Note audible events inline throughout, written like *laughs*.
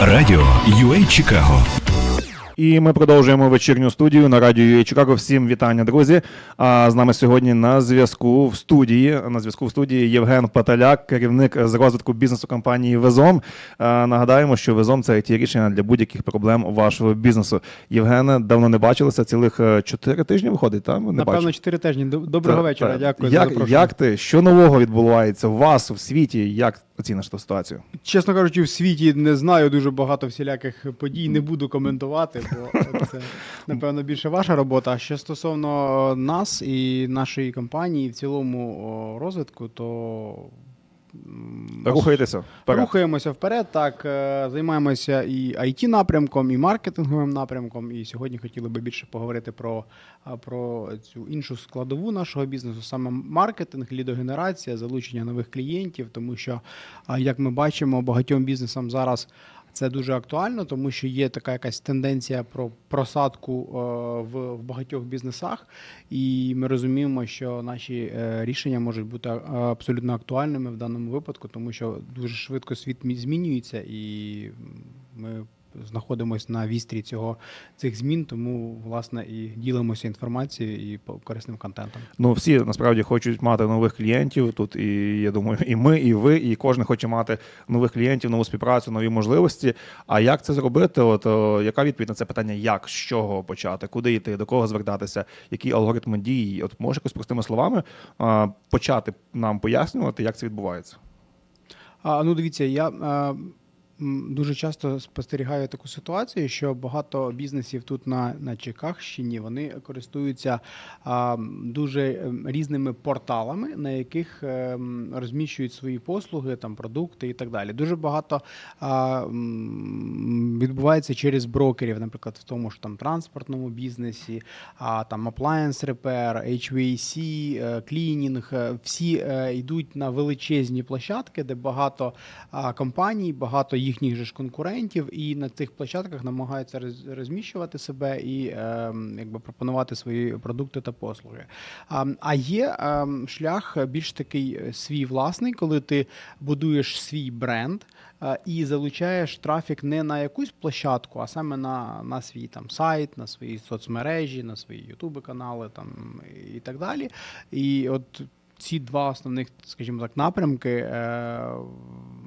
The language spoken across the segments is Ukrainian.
Радіо UA Чикаго І ми продовжуємо вечірню студію на радіо UA Чикаго. Всім вітання, друзі. А з нами сьогодні на зв'язку в студії. На зв'язку в студії Євген Паталяк, керівник з розвитку бізнесу компанії Везом. А, Нагадаємо, що Везом це ті рішення для будь-яких проблем вашого бізнесу. Євгене, давно не бачилися. Цілих е, чотири тижні виходить. Та? Не Напевно. 4 тижні. Доброго Та- вечора. та. Дякую за Як, запрошення. як ти? Що нового відбувається у вас у світі? Як оціниш ту ситуацію? Чесно кажучи, в світі не знаю дуже багато всіляких подій, не буду коментувати, бо це напевно більше ваша робота. А що стосовно нас і нашої компанії, в цілому розвитку, то Рухаєтеся? вперед? Рухаємося вперед, так е, займаємося і it напрямком, і маркетинговим напрямком. І сьогодні хотіли би більше поговорити про, про цю іншу складову нашого бізнесу, саме маркетинг, лідогенерація, залучення нових клієнтів, тому що, як ми бачимо, багатьом бізнесам зараз. Це дуже актуально, тому що є така якась тенденція про просадку е, в, багатьох бізнесах, і ми розуміємо, що наші е, рішення можуть бути е, абсолютно актуальними в даному випадку, тому що дуже швидко світ мі- змінюється, і ми знаходимося на вістрі цього цих змін, тому власне і ділимося інформацією і корисним контентом. Ну, всі насправді хочуть мати нових клієнтів тут, і я думаю, і ми, і ви, і кожен хоче мати нових клієнтів, нову співпрацю, нові можливості. А як це зробити? От о, яка відповідь на це питання? Як з чого почати, куди йти, до кого звертатися, які алгоритми дії? От може якось простими словами а, почати нам пояснювати, як це відбувається? А, ну, дивіться, я дуже часто спостерігаю таку ситуацію, що багато бізнесів тут на, на Чикагщині вони користуються а, дуже ем, різними порталами, на яких ем, розміщують свої послуги, там продукти і так далі. Дуже багато а, відбувається через брокерів, наприклад, в тому ж там транспортному бізнесі, а там appliance repair, HVAC, е, клінінг, е, всі е, йдуть на величезні площадки, де багато а, компаній, багато їхніх же ж конкурентів, і на цих площадках намагаються розміщувати себе і е, якби пропонувати свої продукти та послуги. А, є е, шлях більш такий е, свій власний, коли ти будуєш свій бренд. е, І залучаєш трафік не на якусь площадку, а саме на, на свій там сайт, на свої соцмережі, на свої ютуби канали там і так далі. І от ці два основних, скажімо так, напрямки, е,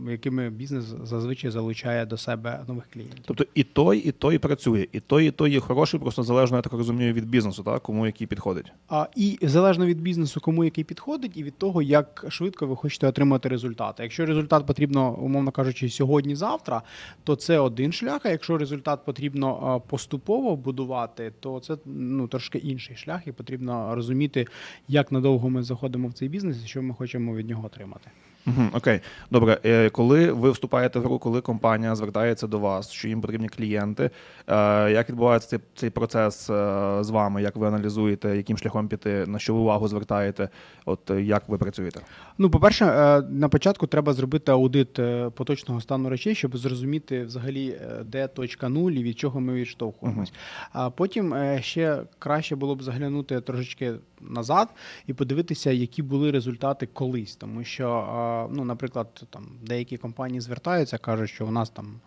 якими бізнес зазвичай залучає до себе нових клієнтів. Тобто і той, і той працює, і той, і той є хороший, просто залежно, я так розумію, від бізнесу, так? кому який підходить. А, і залежно від бізнесу, кому який підходить, і від того, як швидко ви хочете отримати результати. Якщо результат потрібно, умовно кажучи, сьогодні-завтра, то це один шлях. А якщо результат потрібно поступово будувати, то це ну трошки інший шлях, і потрібно розуміти, як надовго ми заходимо в цей бізнес і що ми хочемо від нього отримати. Угу, окей, добре. Е, Коли ви вступаєте в гру, коли компанія звертається до вас, що їм потрібні клієнти, е, як відбувається цей, цей процес е, з вами? Як ви аналізуєте, яким шляхом піти, на що ви увагу звертаєте? От е, як ви працюєте? Ну, по-перше, е, на початку треба зробити аудит е, поточного стану речей, щоб зрозуміти взагалі, е, де точка нуль і від чого ми відштовхуємось. А потім е, ще краще було б заглянути трошечки назад і подивитися, які були результати колись. Тому що, ну, наприклад, там деякі компанії звертаються, кажуть, що у нас там.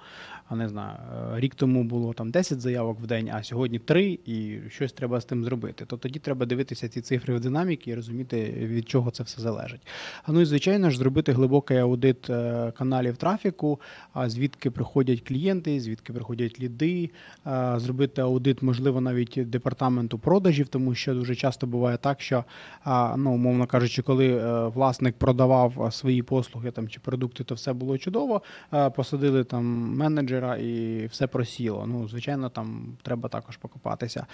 А не знаю, е, рік тому було там 10 заявок в день, а сьогодні 3, і щось треба з тим зробити. То тоді треба дивитися ці цифри в динаміки і розуміти, від чого це все залежить. А ну і звичайно ж зробити глибокий аудит е, каналів трафіку, а звідки приходять клієнти, звідки приходять ліди, е, зробити аудит, можливо, навіть департаменту продажів, тому що дуже часто буває так, що ну, умовно кажучи, коли власник продавав свої послуги там чи продукти, то все було чудово. Посадили там менеджера і все просіло. Ну, звичайно, там треба також покопатися.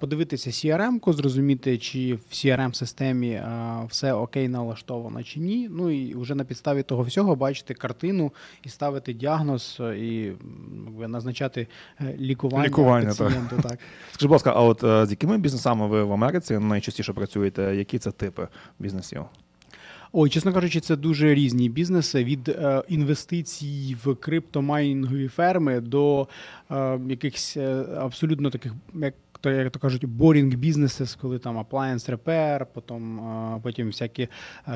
Подивитися CRM-ку, зрозуміти, чи в CRM-системі все окей налаштовано чи ні. Ну і вже на підставі того всього бачити картину і ставити діагноз і якби, назначати е, лікування, Лікування, пацієнту. Так. *laughs* Скажіть, будь ласка, а от е, з якими бізнесами ви в Америці найчастіше працюєте? Які це типи бізнесів? Ой, чесно кажучи, це дуже різні бізнеси від е, інвестицій в криптомайнінгові ферми до е, якихось е, абсолютно таких, як то, як то кажуть, boring businesses, коли там appliance repair, потім, е, потім всякі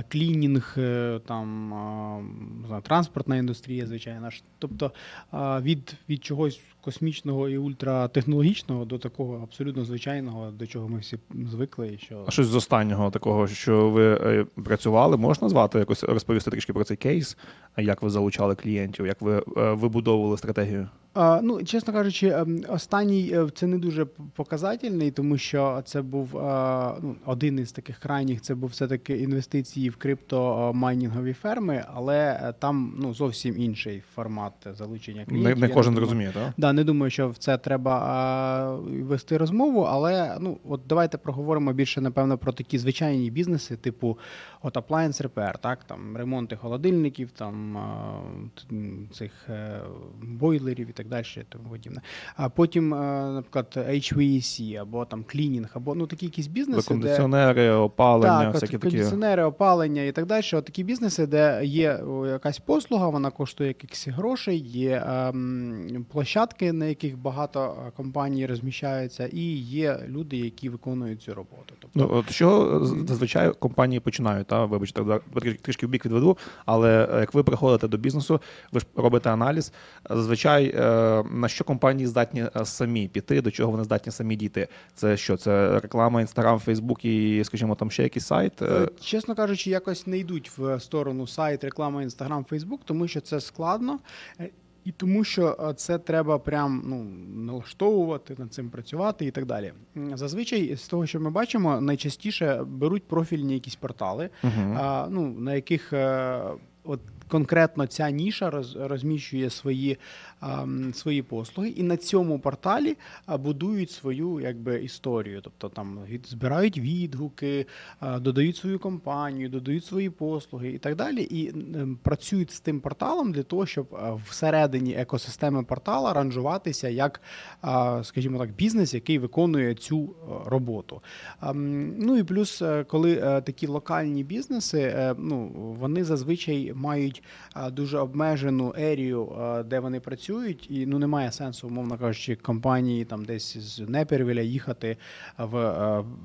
клінінг, е, там е, знаю, транспортна індустрія, звичайно. Тобто від, від чогось космічного і ультратехнологічного до такого абсолютно звичайного, до чого ми всі звикли. Що А щось з останнього такого, що ви працювали, можна звати якось розповісти трішки про цей кейс, як ви залучали клієнтів, як ви вибудовували стратегію? Ну, чесно кажучи, ем, останній е, це не дуже показательний, тому що це був е, ну, один із таких крайніх. Це був все-таки інвестиції в криптомайнінгові ферми, але е, там ну зовсім інший формат залучення клієнтів. Не, не кожен зрозуміє, так? Да, не думаю, що в це треба вести розмову, але ну от давайте проговоримо більше, напевно, про такі звичайні бізнеси, типу от appliance repair, так там ремонти холодильників, там цих е, бойлерів і так далі, тому подібне. А потім, е, наприклад, HVAC, або там клінінг, або ну такі якісь бізнеси, де Кондиціонери, опалення, так, всякі такі. кондиціонери, опалення і так далі. От такі бізнеси, де є якась послуга, вона коштує якихось грошей, є ем, площадки, на яких багато е, компаній розміщаються, і є люди, які виконують цю роботу. Тобто, Ну, от що зазвичай компанії починають, та вибачте, трішки в бік відведу, але е, як ви приходите до бізнесу, ви ж робите аналіз. Зазвичай е, на що компанії здатні е, самі піти, до чого вони здатні самі дійти? Це що? Це реклама Інстаграм, Фейсбук і, скажімо, там ще якийсь сайт. Е, Е, Чесно кажучи, якось не йдуть в сторону сайт, реклама Інстаграм, Фейсбук, тому що це складно. е, І тому що е, це треба прям ну, налаштовувати, над цим працювати і так далі. Зазвичай, з того, що ми бачимо, найчастіше беруть профільні якісь портали, Мгм. а, ну, на яких е, от конкретно ця ніша роз, розміщує свої, а, м, свої послуги, і на цьому порталі будують свою якби, історію. Тобто там від, збирають відгуки, а, додають свою компанію, додають свої послуги і так далі. І м, працюють з тим порталом для того, щоб всередині екосистеми портала ранжуватися як, а, скажімо так, бізнес, який виконує цю е, роботу. Ам, Ну і плюс, е, коли е, такі локальні бізнеси, е, ну вони зазвичай мають дуже обмежену ерію, де вони працюють, і ну немає сенсу, умовно кажучи, компанії там десь з Непервіля їхати в,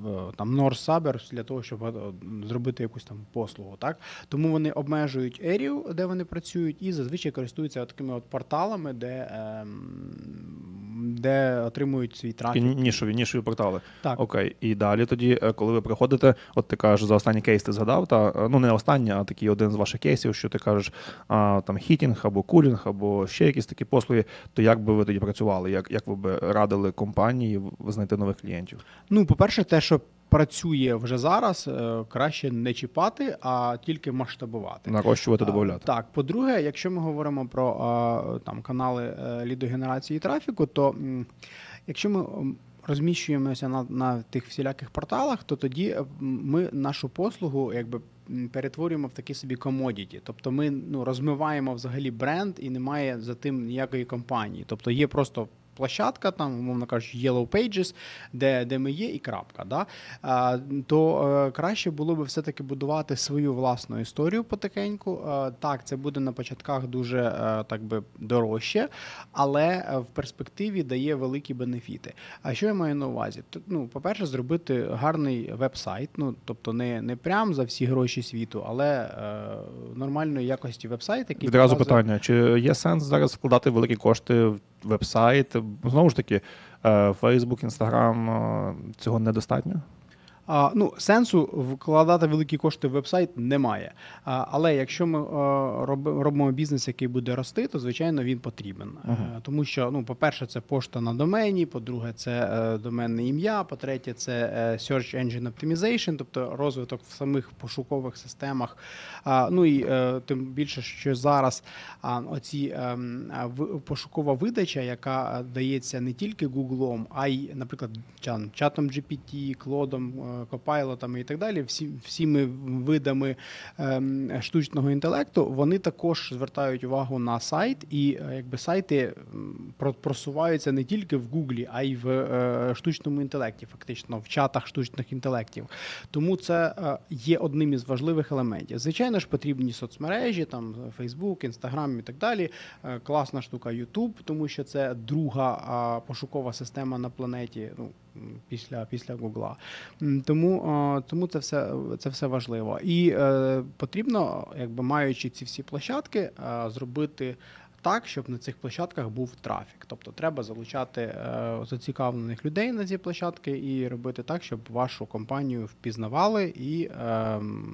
в там Suburbs для того, щоб зробити якусь там послугу. Так тому вони обмежують ерію, де вони працюють, і зазвичай користуються такими от порталами, де, ем, де отримують свій трафік. нішові, нішові портали. Так. Окей. І далі тоді, е, коли ви приходите, от ти кажеш, за останній кейс ти згадав, та е, ну не останній, а такий один з ваших кейсів, що ти кажеш, а, там хітінг або кулінг, або ще якісь такі послуги, то як би ви тоді працювали? Як, як ви б радили компанії знайти нових клієнтів? Ну, по-перше, те, що працює вже зараз, е, краще не чіпати, а тільки масштабувати. Нарощувати, А, додати? Так, по-друге, якщо ми говоримо про там канали е, лідогенерації трафіку, то якщо ми розміщуємося на, на тих всіляких порталах, то тоді е, ми нашу послугу якби. Перетворюємо в такі собі комодіті. Тобто ми ну, розмиваємо взагалі бренд і немає за тим ніякої компанії. Тобто є просто площадка, там, умовно кажучи, Yellow Pages, де, де ми є, і крапка. Да? А, то е, краще було би все-таки будувати свою власну історію потихеньку. Е, так, це буде на початках дуже е, так би дорожче, але в перспективі дає великі бенефіти. А що я маю на увазі? Т- Ну, по-перше, зробити гарний веб-сайт, ну тобто не, не прям за всі гроші світу, але нормальної якості веб-сайт, який Відразу показує- питання: чи є сенс зараз вкладати великі кошти в веб-сайт? Знову ж таки, е, Facebook, Instagram е, цього недостатньо? А, ну, сенсу вкладати великі кошти в веб-сайт немає. А, але якщо ми е, роби- робимо бізнес, який буде рости, то звичайно він потрібен. Е, тому що, ну, по-перше, це пошта на домені, по-друге, це е, доменне ім'я, по-третє, це е, Search Engine Optimization, тобто розвиток в самих пошукових системах. А, ну і е, тим більше, що зараз а, оці а, в- пошукова видача, яка е, дається не тільки Гуглом, а й, наприклад, чатом GPT, Клодом, копайлотами і так далі, всі, всіми видами ем, штучного інтелекту, вони також звертають увагу на сайт, і е, якби сайти про- просуваються не тільки в Гуглі, а й в е, штучному інтелекті, фактично в чатах штучних інтелектів. Тому це е, є одним із важливих елементів. Звичайно ж, потрібні соцмережі, там Facebook, Instagram і так далі. Класна штука YouTube, тому що це друга пошукова система на планеті. Ну після після Гугла. Тому, тому це все це все важливо. І е, потрібно, якби маючи ці всі площадки, е, зробити. Так, щоб на цих площадках був трафік. Тобто треба залучати е, зацікавлених людей на ці площадки і робити так, щоб вашу компанію впізнавали і е,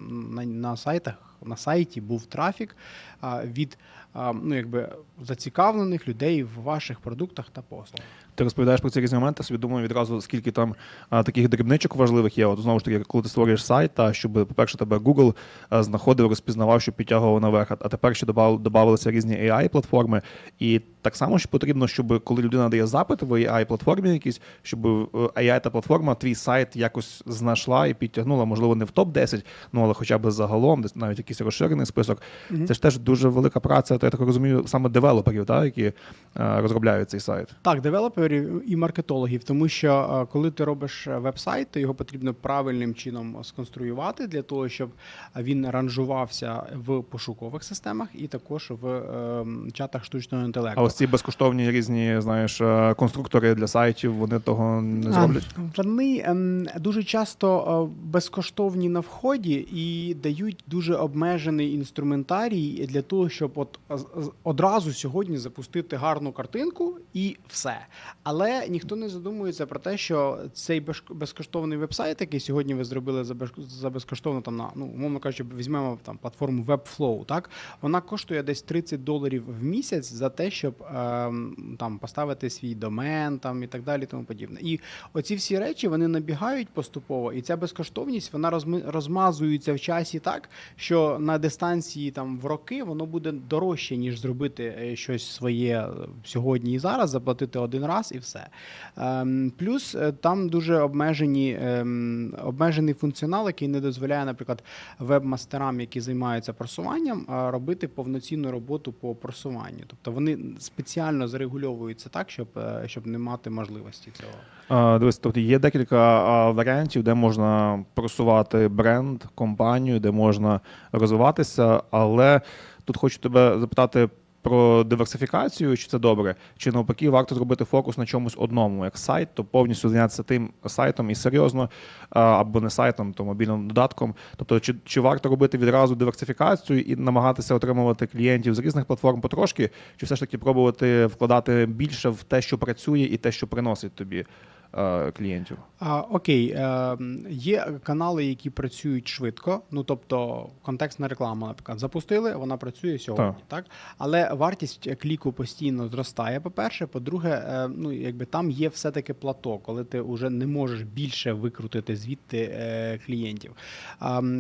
на, на сайтах на сайті був трафік а, від а, ну, якби, зацікавлених людей в ваших продуктах та послугах. Ти розповідаєш про ці різні моменти, собі думаю відразу, скільки там а, таких дрібничок важливих є. От знову ж таки, коли ти створюєш сайт, та щоб, по-перше, тебе Google знаходив, розпізнавав, що підтягував наверх. А тепер ще додавалися різні AI-платформи. І так само ж потрібно, щоб коли людина дає запит в AI-платформі якісь, щоб е, AI та платформа твій сайт якось знайшла і підтягнула, можливо, не в топ-10, ну але хоча б загалом, десь навіть якийсь розширений список. Це ж теж дуже велика праця, то я так розумію, саме девелоперів, та, які е, розробляють цей сайт. Так, девелоперів і маркетологів, тому що е, коли ти робиш веб-сайт, то його потрібно правильним чином сконструювати для того, щоб він ранжувався в пошукових системах і також в чатах штучного інтелекту. Ці безкоштовні різні, знаєш, е, конструктори для сайтів, вони того не зроблять. А, Вони ем, дуже часто е, безкоштовні на вході і дають дуже обмежений інструментарій для того, щоб от одразу сьогодні запустити гарну картинку і все. Але ніхто не задумується про те, що цей безк- безкоштовний веб-сайт, який сьогодні ви зробили за без- за безкоштовно, там на ну умовно кажучи, візьмемо там платформу Webflow, так вона коштує десь 30 доларів в місяць за те, щоб там поставити свій домен там і так далі, тому подібне. І оці всі речі вони набігають поступово, і ця безкоштовність вона розмазується в часі так, що на дистанції там в роки воно буде дорожче, ніж зробити е, щось своє е, сьогодні і зараз, заплатити один раз і все. Ем, плюс е, там дуже обмежені, ем, обмежений функціонал, який не дозволяє, наприклад, веб-мастерам, які займаються просуванням, робити повноцінну роботу по просуванню. Тобто вони спеціально зарегульовується так, щоб, е, щоб не мати можливості цього. А, Дивись, тобто є декілька варіантів, де можна просувати бренд, компанію, де можна розвиватися, але тут хочу тебе запитати. Про диверсифікацію, чи це добре, чи навпаки варто зробити фокус на чомусь одному, як сайт, то повністю зайнятися тим сайтом і серйозно, або не сайтом, то мобільним додатком. Тобто, чи, чи варто робити відразу диверсифікацію і намагатися отримувати клієнтів з різних платформ потрошки, чи все ж таки пробувати вкладати більше в те, що працює, і те, що приносить тобі клієнтів? А, окей, е, є канали, які працюють швидко. Ну тобто контекстна реклама, наприклад, запустили, вона працює сьогодні, так. Але вартість кліку постійно зростає. По-перше, по-друге, е, ну якби там є все-таки плато, коли ти вже не можеш більше викрутити звідти е, клієнтів.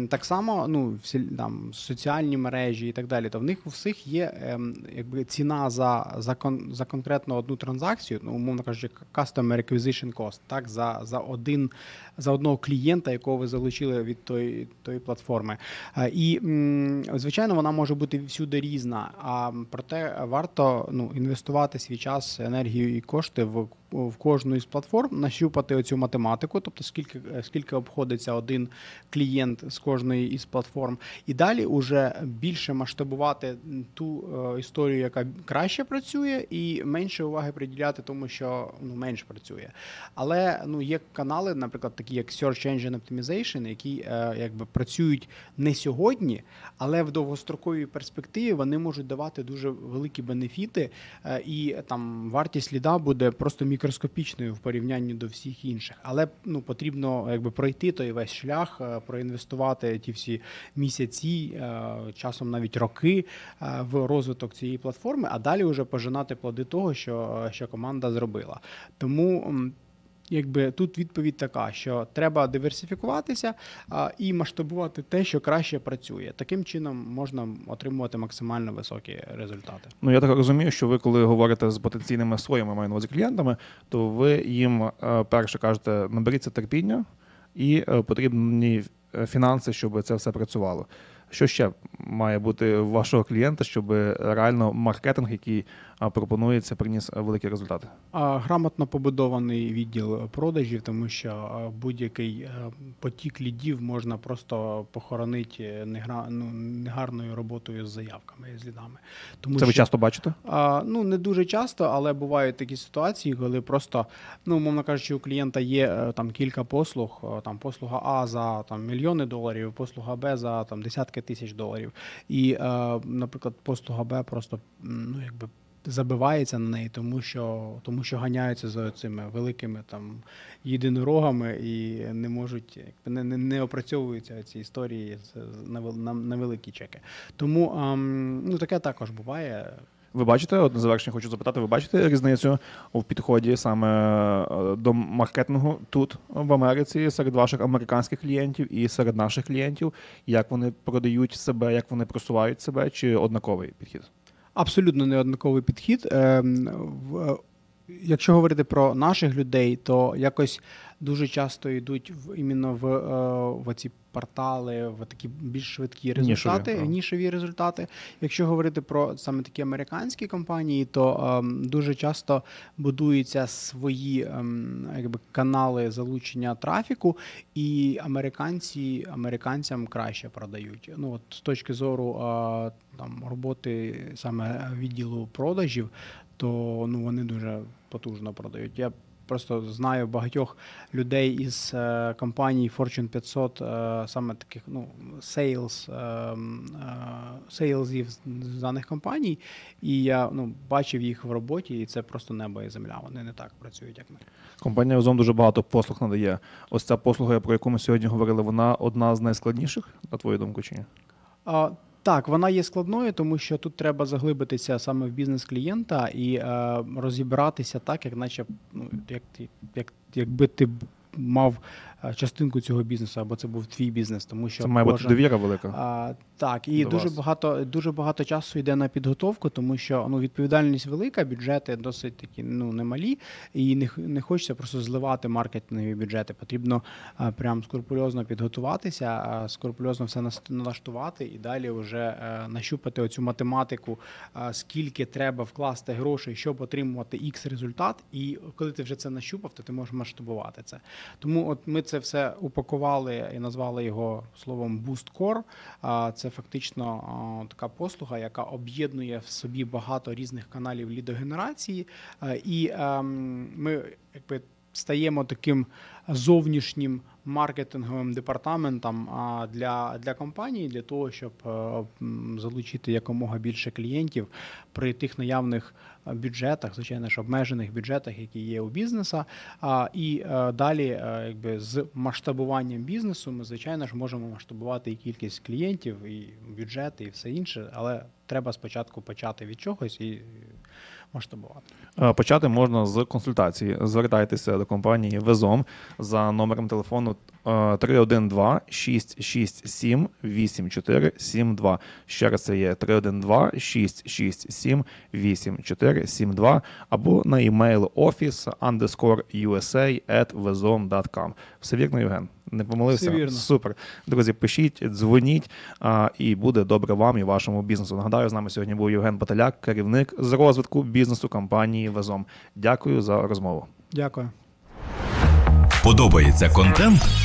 Так само, ну всі там соціальні мережі і так далі. То в них у всіх є якби ціна за, за, кон, за конкретно одну транзакцію, ну умовно кажучи, customer acquisition cost, так за, за один за одного клієнта, якого ви залучили від тої, тої платформи. І звичайно, вона може бути всюди різна. А проте варто ну інвестувати свій час, енергію і кошти в. В кожну із платформ нащупати оцю математику, тобто скільки скільки обходиться один клієнт з кожної із платформ, і далі уже більше масштабувати ту е, історію, яка краще працює, і менше уваги приділяти тому, що ну менш працює. Але ну є канали, наприклад, такі як Search Engine Optimization, які е, якби працюють не сьогодні, але в довгостроковій перспективі вони можуть давати дуже великі бенефіти, е, і там вартість ліда буде просто мікроскопічною в порівнянні до всіх інших. Але ну потрібно якби пройти той весь шлях, е, проінвестувати ті всі місяці, е, часом навіть роки е, в розвиток цієї платформи, а далі вже пожинати плоди того, що, що команда зробила. Тому. Якби тут відповідь така, що треба диверсифікуватися а, і масштабувати те, що краще працює. Таким чином можна отримувати максимально високі результати. Ну я так розумію, що ви, коли говорите з потенційними своїми маю на увазі клієнтами, то ви їм е, перше кажете, наберіться терпіння. і е, потрібні фінанси, щоб це все працювало. Що ще має бути у вашого клієнта, щоб реально маркетинг, який пропонується, приніс великі результати? Грамотно побудований відділ продажів, тому що будь-який е, потік лідів можна просто похоронити негра... ну, негарною роботою з заявками і з лідами. Тому Це ви що, часто бачите? А, ну не дуже часто, але бувають такі ситуації, коли просто, ну умовно кажучи, у клієнта є е, там кілька послуг, е, там послуга А за там мільйони доларів, послуга Б за там десятки тисяч доларів. І, е, наприклад, послуга Б просто ну якби. Забивається на неї, тому що тому що ганяються за цими великими там єдинорогами і не можуть не, не, не опрацьовуються ці історії на, на, на великі чеки. Тому ем, ну таке також буває. Ви бачите, от на завершення хочу запитати, ви бачите різницю в підході саме е, до маркетингу тут, в Америці, серед ваших американських клієнтів і серед наших клієнтів, як вони продають себе, як вони просувають себе, чи однаковий підхід? Абсолютно неоднаковий підхід. Ем, е, Якщо говорити про наших людей, то якось дуже часто йдуть в іменно в, е, в ці портали, в такі більш швидкі результати, так. нішеві результати. Якщо говорити про саме такі американські компанії, то ем, дуже часто будуються свої ем, якби, канали залучення трафіку, і американці американцям краще продають. Ну от з точки зору е, там роботи саме відділу продажів, то ну вони дуже потужно продають. Я просто знаю багатьох людей із е, компаній Fortune 500, е, саме таких ну sales, е, е, сейлзів з з даних компаній, і я ну бачив їх в роботі, і це просто небо і земля. Вони не так працюють, як ми. Компанія Озон дуже багато послуг надає. Ось ця послуга, про яку ми сьогодні говорили, вона одна з найскладніших, на твою думку, чи ні? Так, вона є складною, тому що тут треба заглибитися саме в бізнес клієнта і е, розібратися так, як наче ну, як, ти- як, якби ти мав частинку цього бізнесу, або це був твій бізнес, тому що Це має бути довіра велика. А, так, і до дуже вас. багато, дуже багато часу йде на підготовку, тому що ну, відповідальність велика, бюджети досить такі ну, немалі, і не, не хочеться просто зливати маркетингові бюджети. Потрібно а, прям скрупульозно підготуватися, а, скрупульозно все налаштувати і далі вже е, нащупати оцю математику, а, скільки треба вкласти грошей, щоб отримувати X результат. І коли ти вже це нащупав, то ти можеш масштабувати це. Тому от ми це все упакували і назвали його словом Boost Core. А, Це фактично така послуга, яка об'єднує в собі багато різних каналів лідогенерації. І ем, ми якби стаємо таким зовнішнім маркетинговим департаментом для, для компанії, для того, щоб е, залучити якомога більше клієнтів при тих наявних е, бюджетах, звичайно ж, обмежених бюджетах, які є у бізнеса. І е, далі, якби з масштабуванням бізнесу, ми звичайно ж можемо масштабувати і кількість клієнтів, і бюджет, і все інше, але треба спочатку почати від чогось і масштабувати. Е, Почати можна з консультації. Звертайтеся до компанії Везом за номером телефону 312 667 8472. Ще раз це є 312 667 8472 або на email office underscore usa at vezom.com. Все вірно, Євген? Не помилився? Все вірно. Супер. Друзі, пишіть, дзвоніть, а, і буде добре вам і вашому бізнесу. Нагадаю, з нами сьогодні був Євген Паталяк, керівник з розвитку бізнесу компанії Везом. Дякую за розмову. Дякую. Подобається контент?